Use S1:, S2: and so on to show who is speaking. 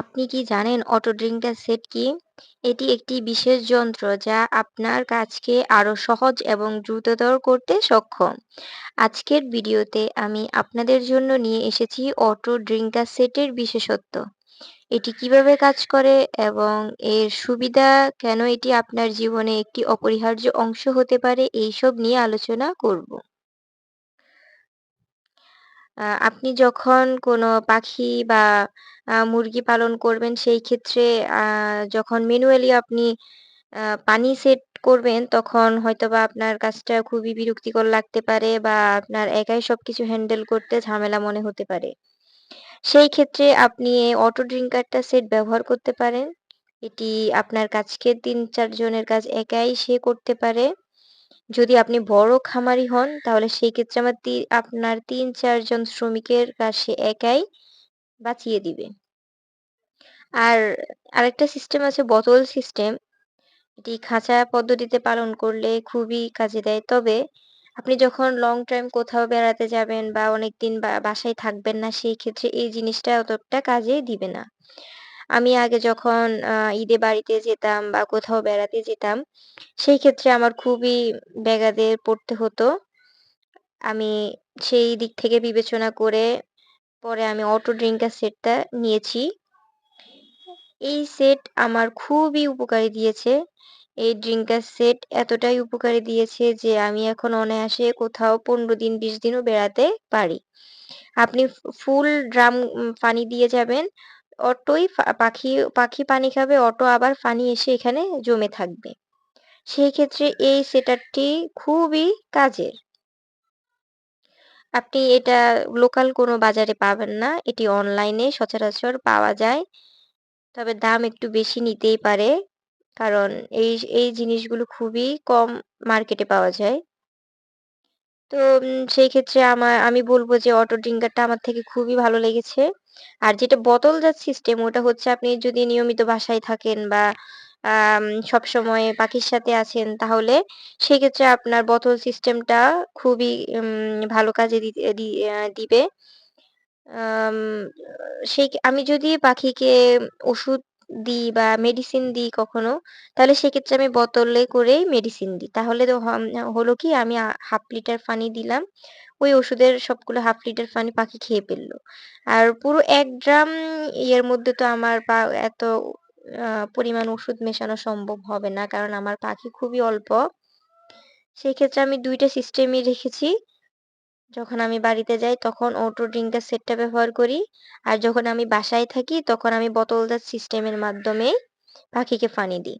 S1: আপনি কি জানেন অটো ড্রিঙ্কার সেট কি? এটি একটি বিশেষ যন্ত্র যা আপনার কাজকে আরও সহজ এবং দ্রুততর করতে সক্ষম। আজকের ভিডিওতে আমি আপনাদের জন্য নিয়ে এসেছি অটো ড্রিঙ্কার সেটের বিশেষত্ব। এটি কীভাবে কাজ করে এবং এর সুবিধা কেন এটি আপনার জীবনে একটি অপরিহার্য অংশ হতে পারে, এইসব নিয়ে আলোচনা করব। আ আপনি যখন কোনো পাখি বা, আ মুরগি পালন করবেন, সেই ক্ষেত্রে, আ যখন ম্যানুয়ালি আপনি, আ পানি সেট করবেন, তখন হয়তোবা আপনার কাজটা খুবই বিরক্তিকর লাগতে পারে বা আপনার একাই সবকিছু হ্যান্ডেল করতে ঝামেলা মনে হতে পারে। সেই ক্ষেত্রে আপনি অটো ড্রিঙ্কারটা সেট ব্যবহার করতে পারেন। এটি আপনার কাজকে ৩-৪ জনের কাজ একাই সে করতে পারে। যদি আপনি বড় খামারি হন, তাহলে সেই ক্ষেত্রে আমার আপনার ৩-৪ জন শ্রমিকের কাজ সে একাই বাঁচিয়ে দিবে। আর আরেকটা সিস্টেম আছে, বোতল সিস্টেম। এটি খাঁচা পদ্ধতিতে পালন করলে খুবই কাজে দেয়। তবে আপনি যখন লং টাইম কোথাও বেড়াতে যাবেন বা অনেকদিন বাসায় থাকবেন না, সেই ক্ষেত্রে এই জিনিসটা অতটা কাজে দিবে না। আমি আগে যখন আ ঈদে বাড়িতে যেতাম বা কোথাও বেড়াতে যেতাম, সেই ক্ষেত্রে আমার খুবই ব্যাঘাতে পড়তে হতো। আমি সেই দিক থেকে বিবেচনা করে পরে আমি অটো ড্রিঙ্কার সেটটা নিয়েছি। এই সেট আমার খুবই উপকারী দিয়েছে। এই ড্রিঙ্কার সেট এতটাই উপকারী দিয়েছে যে আমি এখন অনায়াসে কোথাও ১৫ দিন ২০ দিনও বেড়াতে পারি। আপনি ফুল ড্রাম পানি দিয়ে যাবেন। অটোই পাখি পাখি পানি খাবে, অটো আবার পানি এসে এখানে জমে থাকবে। সেই ক্ষেত্রে এই সেটারটি খুবই কাজের। আপনি এটা লোকাল কোনো বাজারে পাবেন না। এটি অনলাইনে সচরাচর পাওয়া যায়। তবে দাম একটু বেশি নিতেই পারে। কারণ এই এই জিনিসগুলো খুবই কম মার্কেটে পাওয়া যায়। তো সেই ক্ষেত্রে আমার আমি বলব যে অটো ড্রিঙ্কারটা আমার থেকে খুবই ভালো লেগেছে। আর যেটা বোতলজাত সিস্টেম ওটা হচ্ছে আপনি যদি নিয়মিত বাসায় থাকেন বা সব সময় পাখির সাথে আছেন, তাহলে সেক্ষেত্রে আপনার বোতল সিস্টেমটা খুবই ভালো কাজে দিবে। সেই, আমি যদি পাখিকে ওষুধ দিই বা মেডিসিন দিই কখনো, তাহলে সেক্ষেত্রে আমি বোতলে করেই মেডিসিন দিই। তাহলে তো হলো কি আমি 1/2 লিটার পানি দিলাম। ওই ওষুধের সবগুলো 1/2 লিটার পানি পাখি খেয়ে ফেলল। আর পুরো এক ড্রাম ইয়ের মধ্যে তো আমার এত পরিমাণ ওষুধ মেশানো সম্ভব হবে না। কারণ আমার পাখি খুবই অল্প। সেক্ষেত্রে আমি ২ টা সিস্টেমই রেখেছি। যখন আমি বাড়িতে যাই তখন অটো ড্রিঙ্কার সেটটা ব্যবহার করি। আর যখন আমি বাসায় থাকি তখন আমি বোতলজাত সিস্টেমের মাধ্যমে পাখিকে পানি দিই।